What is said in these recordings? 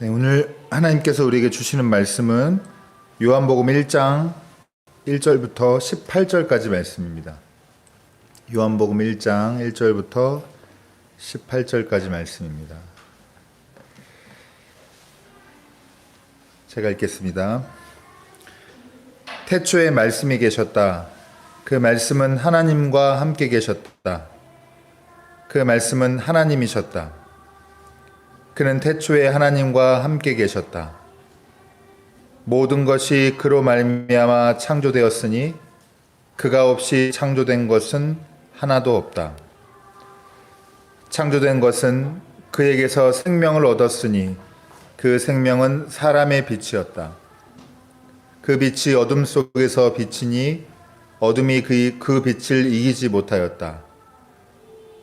네, 오늘 하나님께서 우리에게 주시는 말씀은 요한복음 1장 1절부터 18절까지 말씀입니다. 요한복음 1장 1절부터 18절까지 말씀입니다. 제가 읽겠습니다. 태초에 말씀이 계셨다. 그 말씀은 하나님과 함께 계셨다. 그 말씀은 하나님이셨다. 그는 태초에 하나님과 함께 계셨다. 모든 것이 그로 말미암아 창조되었으니 그가 없이 창조된 것은 하나도 없다. 창조된 것은 그에게서 생명을 얻었으니 그 생명은 사람의 빛이었다. 그 빛이 어둠 속에서 비치니 어둠이 그, 그 빛을 이기지 못하였다.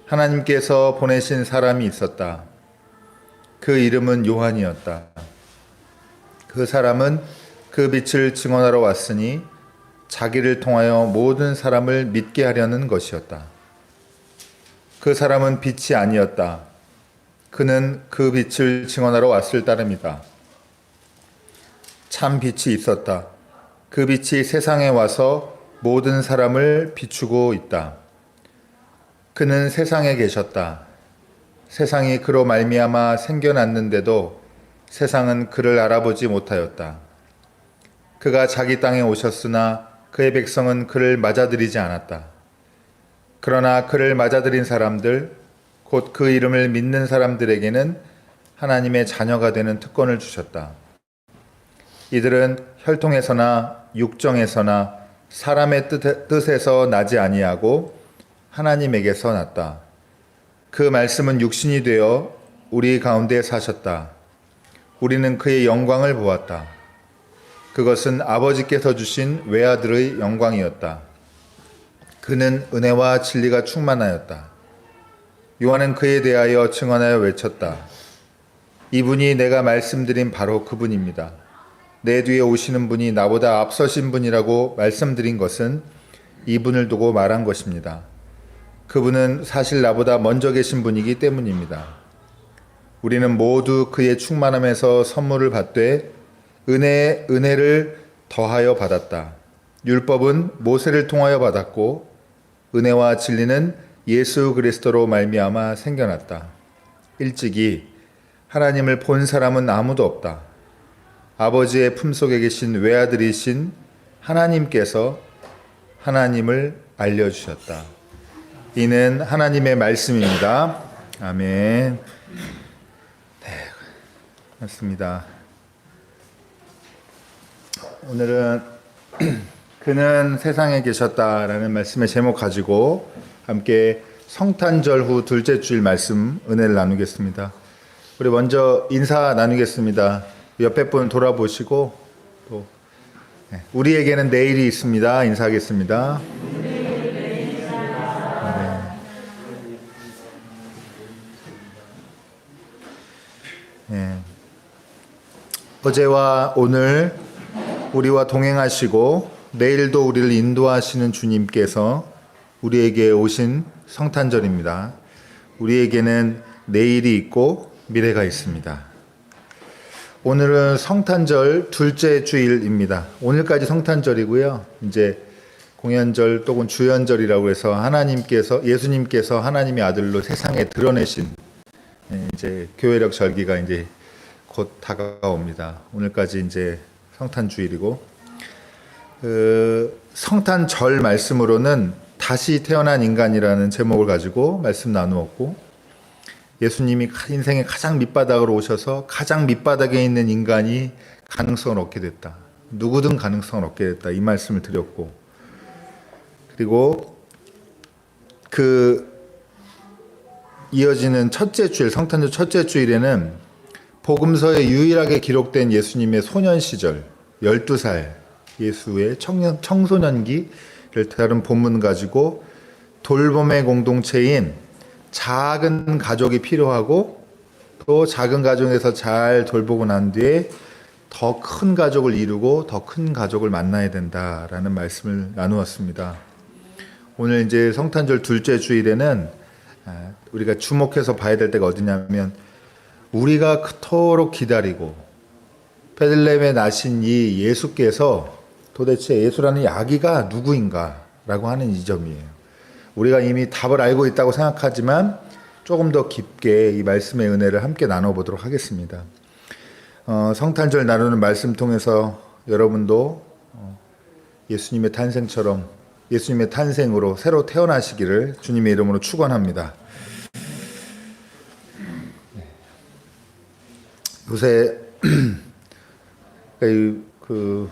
하나님께서 보내신 사람이 있었다. 그 이름은 요한이었다. 그 사람은 그 빛을 증언하러 왔으니 자기를 통하여 모든 사람을 믿게 하려는 것이었다. 그 사람은 빛이 아니었다. 그는 그 빛을 증언하러 왔을 따름이다. 참 빛이 있었다. 그 빛이 세상에 와서 모든 사람을 비추고 있다. 그는 세상에 계셨다. 세상이 그로 말미암아 생겨났는데도 세상은 그를 알아보지 못하였다. 그가 자기 땅에 오셨으나 그의 백성은 그를 맞아들이지 않았다. 그러나 그를 맞아들인 사람들, 곧 그 이름을 믿는 사람들에게는 하나님의 자녀가 되는 특권을 주셨다. 이들은 혈통에서나 육정에서나 사람의 뜻에서 나지 아니하고 하나님에게서 났다. 그 말씀은 육신이 되어 우리 가운데 사셨다. 우리는 그의 영광을 보았다. 그것은 아버지께서 주신 외아들의 영광이었다. 그는 은혜와 진리가 충만하였다. 요한은 그에 대하여 증언하여 외쳤다. 이분이 내가 말씀드린 바로 그분입니다. 내 뒤에 오시는 분이 나보다 앞서신 분이라고 말씀드린 것은 이분을 두고 말한 것입니다. 그분은 사실 나보다 먼저 계신 분이기 때문입니다. 우리는 모두 그의 충만함에서 선물을 받되 은혜에 은혜를 더하여 받았다. 율법은 모세를 통하여 받았고 은혜와 진리는 예수 그리스도로 말미암아 생겨났다. 일찍이 하나님을 본 사람은 아무도 없다. 아버지의 품속에 계신 외아들이신 하나님께서 하나님을 알려주셨다. 이는 하나님의 말씀입니다. 아멘. 네, 맞습니다. 오늘은 그는 세상에 계셨다라는 말씀의 제목 가지고 함께 성탄절 후 둘째 주일 말씀 은혜를 나누겠습니다. 우리 먼저 인사 나누겠습니다. 옆에 분 돌아보시고 또 네, 우리에게는 내일이 있습니다. 인사하겠습니다. 어제와 오늘 우리와 동행하시고 내일도 우리를 인도하시는 주님께서 우리에게 오신 성탄절입니다. 우리에게는 내일이 있고 미래가 있습니다. 오늘은 성탄절 둘째 주일입니다. 오늘까지 성탄절이고요. 이제 공연절 또는 주연절이라고 해서 하나님께서 예수님께서 하나님의 아들로 세상에 드러내신 예, 이제 교회력 절기가 이제 곧 다가옵니다. 오늘까지 이제 성탄 주일이고 그 성탄절 말씀으로는 다시 태어난 인간이라는 제목을 가지고 말씀 나누었고 예수님이 인생의 가장 밑바닥으로 오셔서 가장 밑바닥에 있는 인간이 가능성을 얻게 됐다. 누구든 가능성을 얻게 됐다. 이 말씀을 드렸고 그리고 그 이어지는 첫째 주일 성탄절 첫째 주일에는 복음서에 유일하게 기록된 예수님의 소년 시절 12살 예수의 청년, 청소년기를 다룬 본문 가지고 돌봄의 공동체인 작은 가족이 필요하고 또 작은 가정에서 잘 돌보고 난 뒤에 더 큰 가족을 이루고 더 큰 가족을 만나야 된다라는 말씀을 나누었습니다. 오늘 이제 성탄절 둘째 주일에는 아, 우리가 주목해서 봐야 될 때가 어디냐면 우리가 그토록 기다리고 베들레헴에 나신 이 예수께서 도대체 예수라는 이 아기가 누구인가라고 하는 이 점이에요. 우리가 이미 답을 알고 있다고 생각하지만 조금 더 깊게 이 말씀의 은혜를 함께 나눠보도록 하겠습니다. 어, 성탄절 나누는 말씀 통해서 여러분도 어, 예수님의 탄생처럼 예수님의 탄생으로 새로 태어나시기를 주님의 이름으로 축원합니다. 요새 이, 그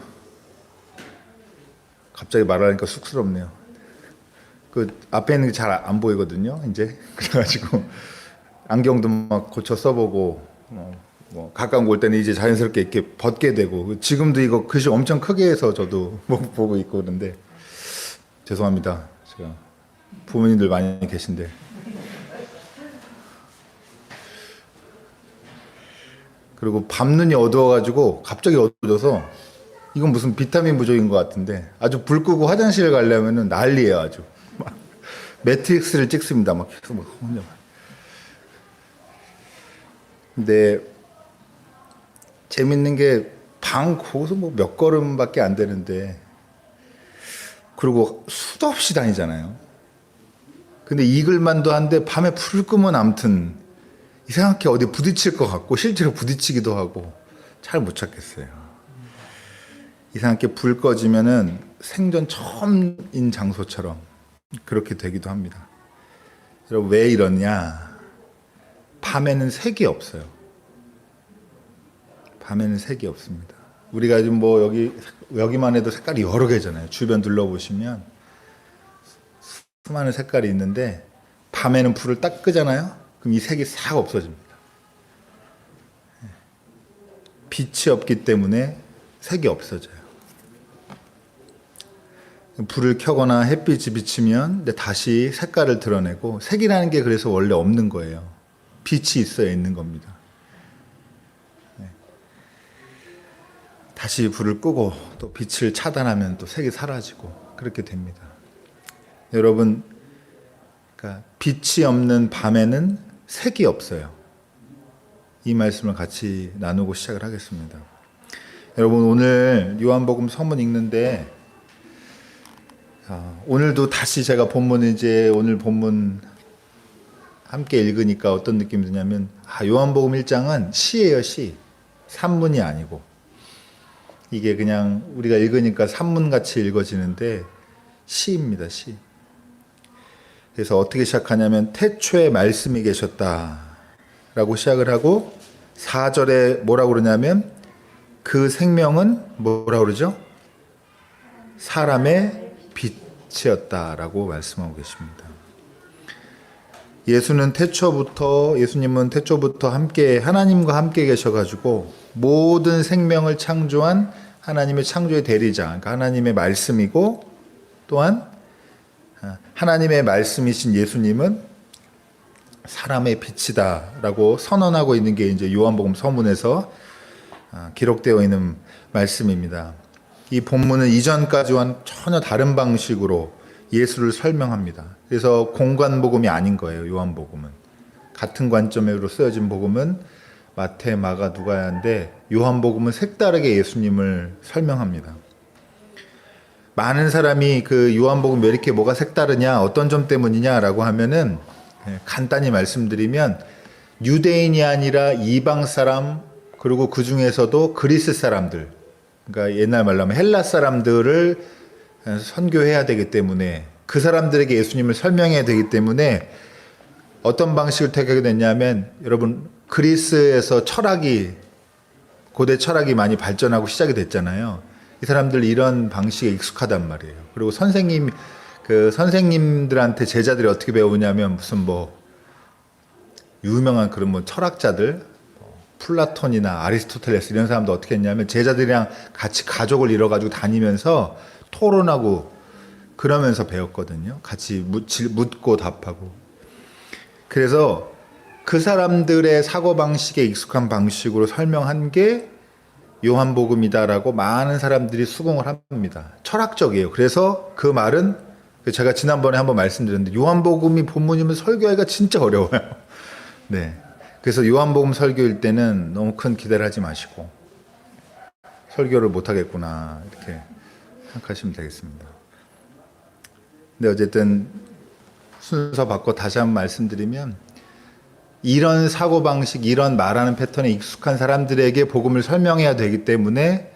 갑자기 말하니까 쑥스럽네요. 그 앞에 있는 게 잘 안 보이거든요. 이제 그래가지고 안경도 막 고쳐 써보고 뭐, 뭐 가까운 곳 때는 이제 자연스럽게 이렇게 벗게 되고 지금도 이거 글씨 엄청 크게 해서 저도 뭐 보고 있고 그런데 죄송합니다. 제가 부모님들 많이 계신데 그리고 밤눈이 어두워가지고 갑자기 어두워져서 이건 무슨 비타민 부족인 것 같은데 아주 불 끄고 화장실 가려면은 난리예요 아주. 막 매트릭스를 찍습니다. 막 계속 막 혼자 근데 재밌는 게 방 거기서 뭐 몇 걸음밖에 안 되는데 그리고 수도 없이 다니잖아요. 근데 이글만도 한데 밤에 불 끄면 암튼 이상하게 어디 부딪힐 것 같고 실제로 부딪히기도 하고 잘 못 찾겠어요. 이상하게 불 꺼지면은 생전 처음인 장소처럼 그렇게 되기도 합니다. 여러분 왜 이러냐? 밤에는 색이 없어요. 밤에는 색이 없습니다. 우리가 지금 뭐 여기 여기만 해도 색깔이 여러 개잖아요. 주변 둘러보시면 수많은 색깔이 있는데 밤에는 불을 딱 끄잖아요. 그럼 이 색이 싹 없어집니다. 빛이 없기 때문에 색이 없어져요. 불을 켜거나 햇빛이 비치면 다시 색깔을 드러내고 색이라는 게 그래서 원래 없는 거예요. 빛이 있어야 있는 겁니다. 네. 다시 불을 끄고 또 빛을 차단하면 또 색이 사라지고 그렇게 됩니다. 여러분, 그러니까 빛이 없는 밤에는 색이 없어요. 이 말씀을 같이 나누고 시작을 하겠습니다. 여러분 오늘 요한복음 서문 읽는데 아, 오늘도 다시 제가 본문 이제 오늘 본문 함께 읽으니까 어떤 느낌이 드냐면 아, 요한복음 1장은 시예요 시 산문이 아니고 이게 그냥 우리가 읽으니까 산문 같이 읽어지는데 시입니다 시. 그래서 어떻게 시작하냐면 태초에 말씀이 계셨다라고 시작을 하고 4절에 뭐라고 그러냐면 그 생명은 뭐라고 그러죠? 사람의 빛이었다라고 말씀하고 계십니다. 예수는 태초부터 예수님은 태초부터 함께 하나님과 함께 계셔 가지고 모든 생명을 창조한 하나님의 창조의 대리자 그러니까 하나님의 말씀이고 또한 하나님의 말씀이신 예수님은 사람의 빛이다라고 선언하고 있는 게 이제 요한복음 서문에서 아, 기록되어 있는 말씀입니다. 이 본문은 이전까지와는 전혀 다른 방식으로 예수를 설명합니다. 그래서 공간 복음이 아닌 거예요. 요한복음은 같은 관점으로 쓰여진 복음은 마태, 마가, 누가야인데 요한복음은 색다르게 예수님을 설명합니다. 많은 사람이 그 요한복음 왜 이렇게 뭐가 색다르냐, 어떤 점 때문이냐라고 하면은 예, 간단히 말씀드리면 유대인이 아니라 이방 사람 그리고 그 중에서도 그리스 사람들, 그러니까 옛날 말로 하면 헬라 사람들을 선교해야 되기 때문에 그 사람들에게 예수님을 설명해야 되기 때문에 어떤 방식을 택하게 됐냐면 여러분 그리스에서 철학이 고대 철학이 많이 발전하고 시작이 됐잖아요. 이 사람들 이런 방식에 익숙하단 말이에요. 그리고 선생님 그 선생님들한테 제자들이 어떻게 배우냐면 무슨 뭐 유명한 그런 뭐 철학자들 뭐 플라톤이나 아리스토텔레스 이런 사람도 어떻게 했냐면 제자들이랑 같이 가족을 이뤄가지고 다니면서 토론하고 그러면서 배웠거든요. 같이 묻고 답하고. 그래서 그 사람들의 사고 방식에 익숙한 방식으로 설명한 게 요한복음이다라고 많은 사람들이 수긍을 합니다. 철학적이에요. 그래서 그 말은 제가 지난번에 한번 말씀드렸는데 요한복음이 본문이면 설교하기가 진짜 어려워요. 네. 그래서 요한복음 설교일 때는 너무 큰 기대를 하지 마시고 설교를 못 하겠구나 이렇게 생각하시면 되겠습니다. 근데 어쨌든 순서 바꿔 다시 한번 말씀드리면 이런 사고 방식, 이런 말하는 패턴에 익숙한 사람들에게 복음을 설명해야 되기 때문에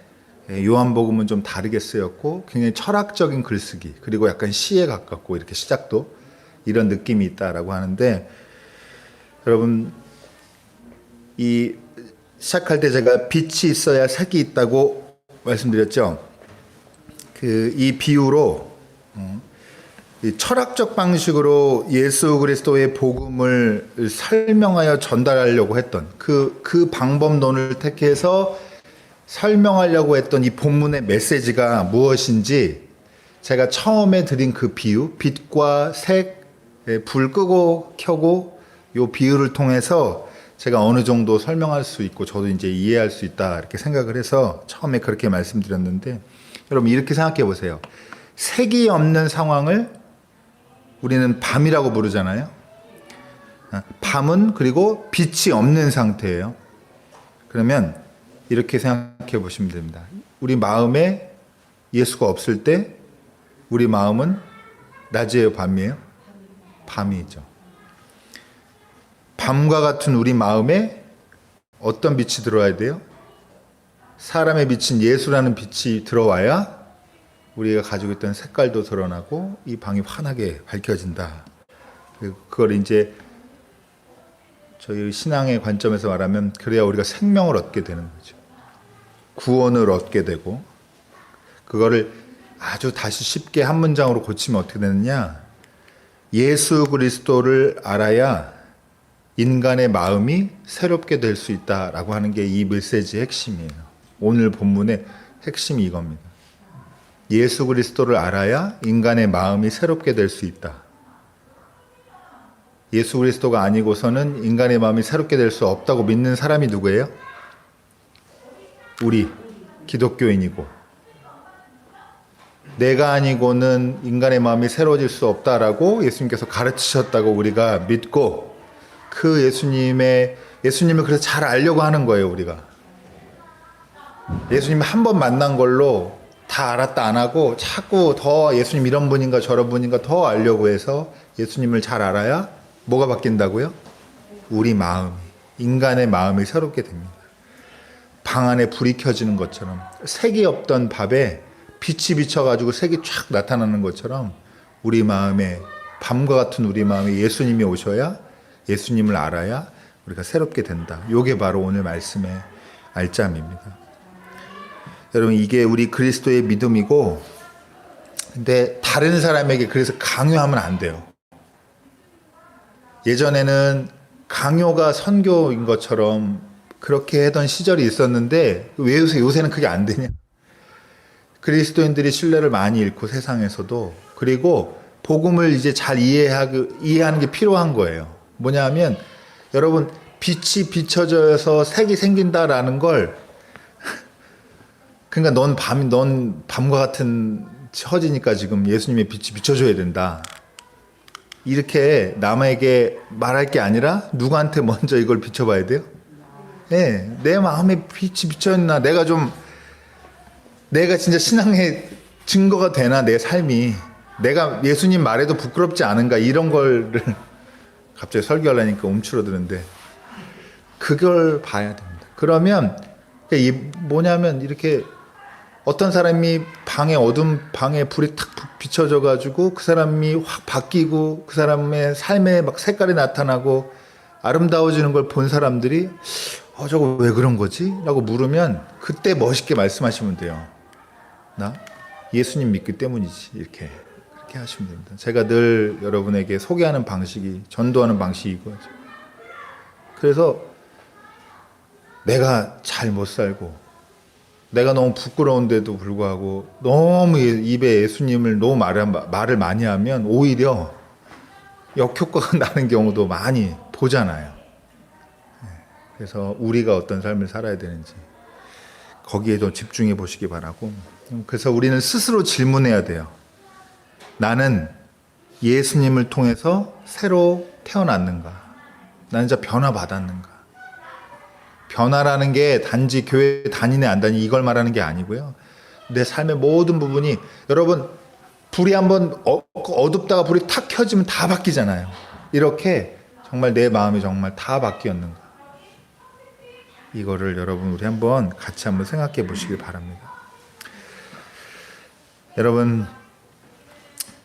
예, 요한복음은 좀 다르게 쓰였고 굉장히 철학적인 글쓰기 그리고 약간 시에 가깝고 이렇게 시작도 이런 느낌이 있다라고 하는데 여러분 이 시작할 때 제가 빛이 있어야 색이 있다고 말씀드렸죠. 그 이 비유로 음, 이 철학적 방식으로 예수 그리스도의 복음을 설명하여 전달하려고 했던 그, 그 방법론을 택해서 설명하려고 했던 이 본문의 메시지가 무엇인지 제가 처음에 드린 그 비유, 빛과 색, 예, 불 끄고 켜고 요 비유를 통해서 제가 어느 정도 설명할 수 있고 저도 이제 이해할 수 있다 이렇게 생각을 해서 처음에 그렇게 말씀드렸는데 여러분 이렇게 생각해 보세요. 색이 없는 상황을 우리는 밤이라고 부르잖아요. 아, 밤은 그리고 빛이 없는 상태예요. 그러면 이렇게 생각해 보시면 됩니다. 우리 마음에 예수가 없을 때 우리 마음은 낮이에요, 밤이에요? 밤이죠. 밤과 같은 우리 마음에 어떤 빛이 들어와야 돼요? 사람의 빛인 예수라는 빛이 들어와야 우리가 가지고 있던 색깔도 드러나고 이 방이 환하게 밝혀진다. 그걸 이제 저희 신앙의 관점에서 말하면 그래야 우리가 생명을 얻게 되는 거죠. 구원을 얻게 되고 그거를 아주 다시 쉽게 한 문장으로 고치면 어떻게 되느냐? 예수 그리스도를 알아야 인간의 마음이 새롭게 될 수 있다라고 하는 게 이 메시지의 핵심이에요. 오늘 본문의 핵심이 이겁니다. 예수 그리스도를 알아야 인간의 마음이 새롭게 될 수 있다. 예수 그리스도가 아니고서는 인간의 마음이 새롭게 될 수 없다고 믿는 사람이 누구예요? 우리 기독교인이고 내가 아니고는 인간의 마음이 새로워질 수 없다라고 예수님께서 가르치셨다고 우리가 믿고 그 예수님의 예수님을 그래서 잘 알려고 하는 거예요, 우리가. 예수님 한 번 만난 걸로 다 알았다 안 하고 자꾸 더 예수님 이런 분인가 저런 분인가 더 알려고 해서 예수님을 잘 알아야 뭐가 바뀐다고요? 우리 마음, 인간의 마음이 새롭게 됩니다. 방 안에 불이 켜지는 것처럼 색이 없던 밥에 빛이 비쳐가지고 색이 쫙 나타나는 것처럼 우리 마음에 밤과 같은 우리 마음에 예수님이 오셔야 예수님을 알아야 우리가 새롭게 된다. 요게 바로 오늘 말씀의 알짬입니다. 여러분 이게 우리 그리스도의 믿음이고 근데 다른 사람에게 그래서 강요하면 안 돼요. 예전에는 강요가 선교인 것처럼 그렇게 하던 시절이 있었는데 왜 요새 요새는 그게 안 되냐? 그리스도인들이 신뢰를 많이 잃고 세상에서도 그리고 복음을 이제 잘 이해하고 이해하는 게 필요한 거예요. 뭐냐하면 여러분 빛이 비춰져서 색이 생긴다라는 걸 그러니까 넌 밤, 넌 밤과 같은 처지니까 지금 예수님의 빛이 비춰줘야 된다. 이렇게 남에게 말할 게 아니라 누구한테 먼저 이걸 비춰봐야 돼요? 네, 내 마음에 빛이 비춰있나? 내가 좀, 내가 진짜 신앙의 증거가 되나? 내 삶이. 내가 예수님 말에도 부끄럽지 않은가? 이런 거를 갑자기 설교하려니까 움츠러드는데 그걸 봐야 됩니다. 그러면 이 뭐냐면 이렇게 어떤 사람이 방에 어둠 방에 불이 탁 비춰져 가지고 그 사람이 확 바뀌고 그 사람의 삶에 막 색깔이 나타나고 아름다워지는 걸 본 사람들이 어 저거 왜 그런 거지? 라고 물으면 그때 멋있게 말씀하시면 돼요. 나 예수님 믿기 때문이지. 이렇게 그렇게 하시면 됩니다. 제가 늘 여러분에게 소개하는 방식이 전도하는 방식이 이거죠. 그래서 내가 잘 못 살고 내가 너무 부끄러운데도 불구하고 너무 입에 예수님을 너무 말, 말을 많이 하면 오히려 역효과가 나는 경우도 많이 보잖아요. 네. 그래서 우리가 어떤 삶을 살아야 되는지 거기에 좀 집중해 보시기 바라고. 그래서 우리는 스스로 질문해야 돼요. 나는 예수님을 통해서 새로 태어났는가? 나는 진짜 변화받았는가? 변화라는 게 단지 교회 다니네 안 다니 이걸 말하는 게 아니고요. 내 삶의 모든 부분이 여러분 불이 한번 어, 어둡다가 불이 탁 켜지면 다 바뀌잖아요. 이렇게 정말 내 마음이 정말 다 바뀌었는가? 이거를 여러분 우리 한번 같이 한번 생각해 보시길 바랍니다. 여러분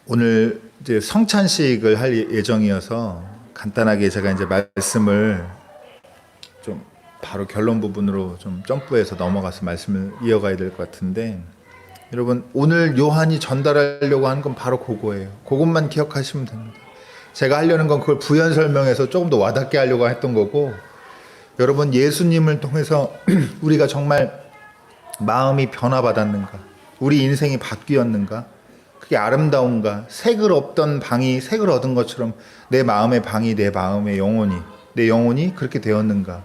오늘 이제 성찬식을 할 예- 예정이어서 간단하게 제가 이제 말씀을 좀 바로 결론 부분으로 좀 점프해서 넘어가서 말씀을 이어가야 될 것 같은데 여러분 오늘 요한이 전달하려고 하는 건 바로 그거예요. 그것만 기억하시면 됩니다. 제가 하려는 건 그걸 부연 설명해서 조금 더 와닿게 하려고 했던 거고 여러분 예수님을 통해서 우리가 정말 마음이 변화받았는가? 우리 인생이 바뀌었는가? 그게 아름다운가? 색을 없던 방이 색을 얻은 것처럼 내 마음의 방이 내 마음의 영혼이 내 영혼이 그렇게 되었는가?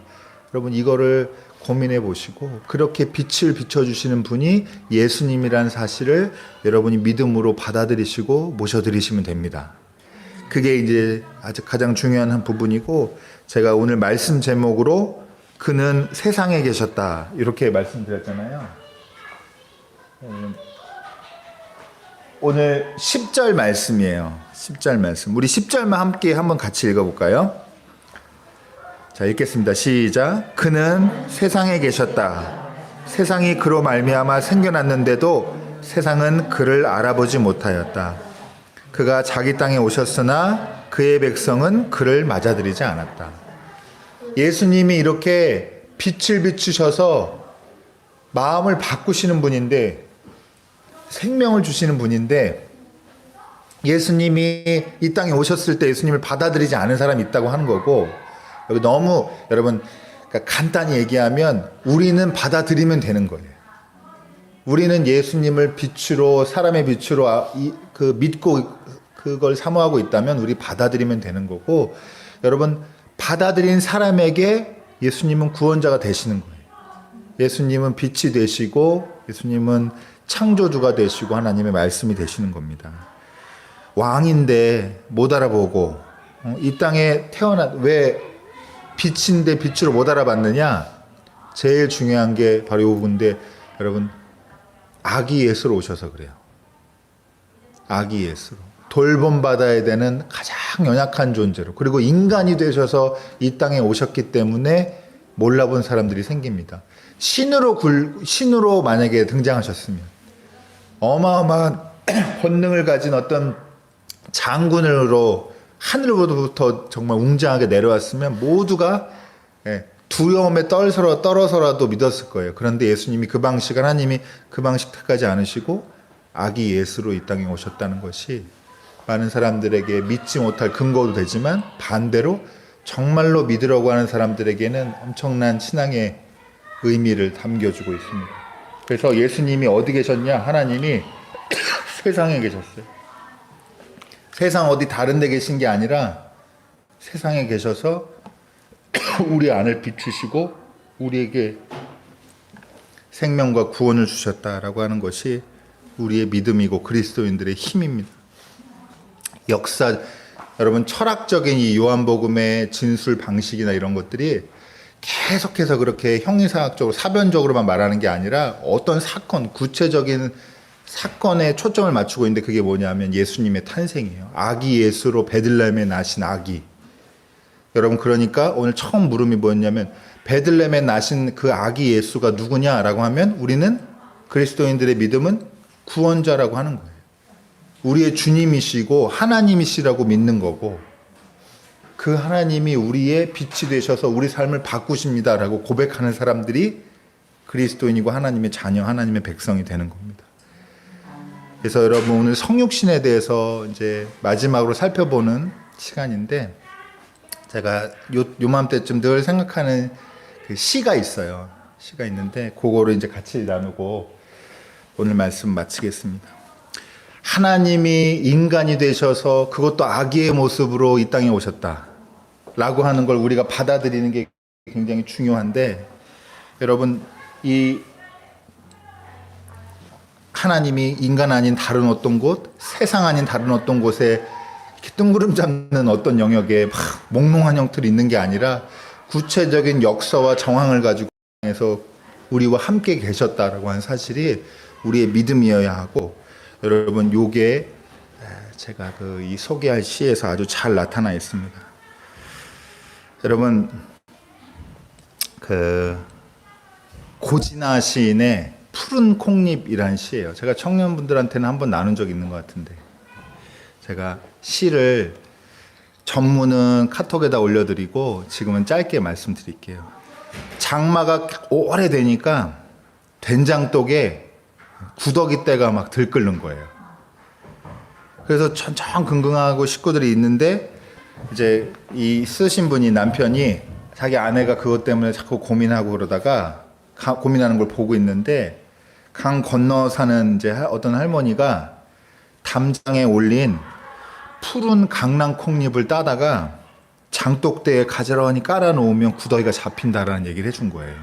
여러분 이거를 고민해 보시고 그렇게 빛을 비춰 주시는 분이 예수님이라는 사실을 여러분이 믿음으로 받아들이시고 모셔 드리시면 됩니다. 그게 이제 아주 가장 중요한 한 부분이고 제가 오늘 말씀 제목으로 그는 세상에 계셨다 이렇게 말씀드렸잖아요. 음, 오늘 10절 말씀이에요. 10절 말씀. 우리 10절만 함께 한번 같이 읽어 볼까요? 자 읽겠습니다. 시작. 그는 세상에 계셨다. 세상이 그로 말미암아 생겨났는데도 세상은 그를 알아보지 못하였다. 그가 자기 땅에 오셨으나 그의 백성은 그를 맞아들이지 않았다. 예수님이 이렇게 빛을 비추셔서 마음을 바꾸시는 분인데 생명을 주시는 분인데 예수님이 이 땅에 오셨을 때 예수님을 받아들이지 않은 사람이 있다고 하는 거고 여기 너무 여러분 그러니까 간단히 얘기하면 우리는 받아들이면 되는 거예요. 우리는 예수님을 빛으로 사람의 빛으로 아- 이- 그 믿고 그걸 사모하고 있다면 우리 받아들이면 되는 거고 여러분 받아들인 사람에게 예수님은 구원자가 되시는 거예요. 예수님은 빛이 되시고 예수님은 창조주가 되시고 하나님의 말씀이 되시는 겁니다. 왕인데 못 알아보고 어, 이 땅에 태어난 왜 빛인데 빛으로 못 알아봤느냐? 제일 중요한 게 바로 이 부분인데 여러분 아기 예수로 오셔서 그래요. 아기 예수로 돌봄 받아야 되는 가장 연약한 존재로 그리고 인간이 되셔서 이 땅에 오셨기 때문에 몰라본 사람들이 생깁니다. 신으로 굴 신으로 만약에 등장하셨으면 어마어마한 본능을 가진 어떤 장군으로 하늘로부터 정말 웅장하게 내려왔으면 모두가 예, 두려움에 떨서러 떨어서라도 믿었을 거예요. 그런데 예수님이 그 방식 하나님이 그 방식 택하지 않으시고 아기 예수로 이 땅에 오셨다는 것이 많은 사람들에게 믿지 못할 근거도 되지만 반대로 정말로 믿으려고 하는 사람들에게는 엄청난 신앙의 의미를 담겨주고 있습니다. 그래서 예수님이 어디 계셨냐? 하나님이 세상에 계셨어요. 세상 어디 다른 데 계신 게 아니라 세상에 계셔서 우리 안을 비추시고 우리에게 생명과 구원을 주셨다라고 하는 것이 우리의 믿음이고 그리스도인들의 힘입니다. 역사 여러분 철학적인 이 요한복음의 진술 방식이나 이런 것들이 계속해서 그렇게 형이상학적으로 사변적으로만 말하는 게 아니라 어떤 사건 구체적인 사건에 초점을 맞추고 있는데 그게 뭐냐면 예수님의 탄생이에요. 아기 예수로 베들레헴에 나신 아기. 여러분 그러니까 오늘 처음 물음이 뭐였냐면 베들레헴에 나신 그 아기 예수가 누구냐라고 하면 우리는 그리스도인들의 믿음은 구원자라고 하는 거예요. 우리의 주님이시고 하나님이시라고 믿는 거고 그 하나님이 우리의 빛이 되셔서 우리 삶을 바꾸십니다라고 고백하는 사람들이 그리스도인이고 하나님의 자녀, 하나님의 백성이 되는 겁니다. 그래서 여러분 오늘 성육신에 대해서 이제 마지막으로 살펴보는 시간인데 제가 요 요맘때쯤 늘 생각하는 그 시가 있어요. 시가 있는데 그거를 이제 같이 나누고 오늘 말씀 마치겠습니다. 하나님이 인간이 되셔서 그것도 아기의 모습으로 이 땅에 오셨다. 라고 하는 걸 우리가 받아들이는 게 굉장히 중요한데 여러분 이 하나님이 인간 아닌 다른 어떤 곳, 세상 아닌 다른 어떤 곳에 뜬구름 잡는 어떤 영역에 막 몽롱한 형틀이 있는 게 아니라 구체적인 역사와 정황을 가지고 해서 우리와 함께 계셨다라고 하는 사실이 우리의 믿음이어야 하고 여러분 요게 제가 그 이 소개할 시에서 아주 잘 나타나 있습니다. 여러분 그 고진아 시인의 푸른 콩잎이란 시예요. 제가 청년분들한테는 한번 나눈 적 있는 것 같은데 제가 시를 전문은 카톡에다 올려드리고 지금은 짧게 말씀드릴게요. 장마가 오래되니까 된장독에 구더기 때가 막 들끓는 거예요. 그래서 천천긍긍하고 식구들이 있는데 이제 이 쓰신 분이 남편이 자기 아내가 그것 때문에 자꾸 고민하고 그러다가 가- 고민하는 걸 보고 있는데 강 건너 사는 이제 하- 어떤 할머니가 담장에 올린 푸른 강낭 콩잎을 따다가 장독대에 가지런히 깔아 놓으면 구더기가 잡힌다라는 얘기를 해준 거예요.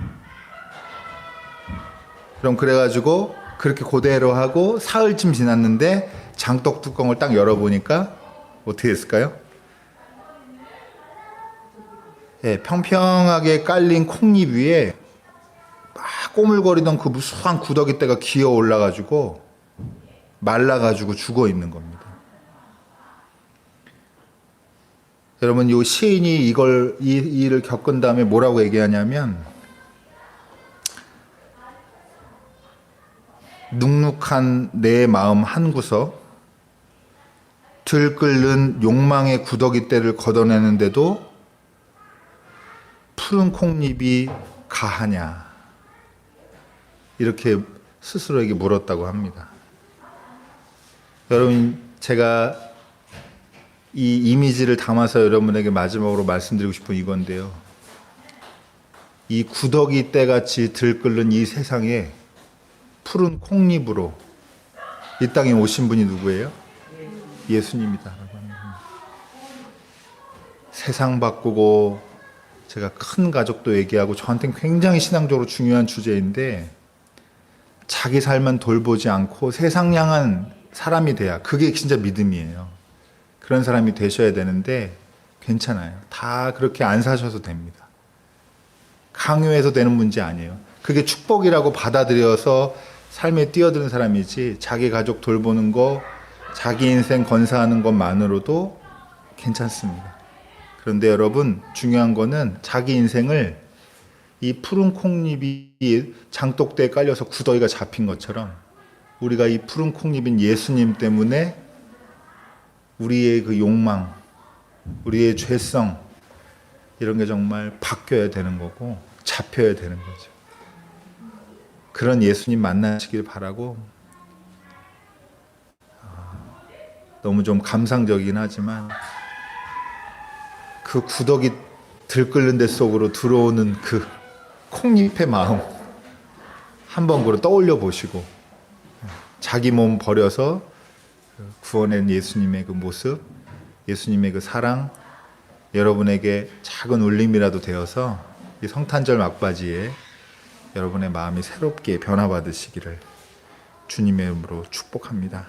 그럼 그래가지고 그렇게 그대로 하고 사흘쯤 지났는데 장독 뚜껑을 딱 열어보니까 어떻게 됐을까요? 예, 평평하게 깔린 콩잎 위에 막 꼬물거리던 그 무수한 구더기 때가 기어 올라가지고 말라가지고 죽어 있는 겁니다. 여러분, 이 시인이 이걸 이, 이 일을 겪은 다음에 뭐라고 얘기하냐면 눅눅한 내 마음 한 구석 들끓는 욕망의 구더기 때를 걷어내는데도 푸른 콩잎이 가하냐 이렇게 스스로에게 물었다고 합니다. 여러분 제가 이 이미지를 담아서 여러분에게 마지막으로 말씀드리고 싶은 이건데요. 이 구더기 때 같이 들끓는 이 세상에 푸른 콩잎으로 이 땅에 오신 분이 누구예요? 겁니다. 세상 바꾸고 제가 큰 가족도 얘기하고 저한테는 굉장히 신앙적으로 중요한 주제인데 자기 삶은 돌보지 않고 세상 향한 사람이 돼야 그게 진짜 믿음이에요. 그런 사람이 되셔야 되는데 괜찮아요. 다 그렇게 안 사셔도 됩니다. 강요해서 되는 문제 아니에요. 그게 축복이라고 받아들여서 삶에 뛰어드는 사람이지 자기 가족 돌보는 거, 자기 인생 건사하는 것만으로도 괜찮습니다. 그런데 여러분 중요한 거는 자기 인생을 이 푸른 콩잎이 장독대에 깔려서 구더기가 잡힌 것처럼 우리가 이 푸른 콩잎인 예수님 때문에 우리의 그 욕망, 우리의 죄성 이런 게 정말 바뀌어야 되는 거고 잡혀야 되는 거죠. 그런 예수님 만나시길 바라고 아, 너무 좀 감상적이긴 하지만 그 구더기 들끓는 데 속으로 들어오는 그 콩잎의 마음 한번 그로 떠올려 보시고 자기 몸 버려서 구원한 예수님의 그 모습, 예수님의 그 사랑, 여러분에게 작은 울림이라도 되어서 이 성탄절 막바지에 여러분의 마음이 새롭게 변화받으시기를 주님의 이름으로 축복합니다.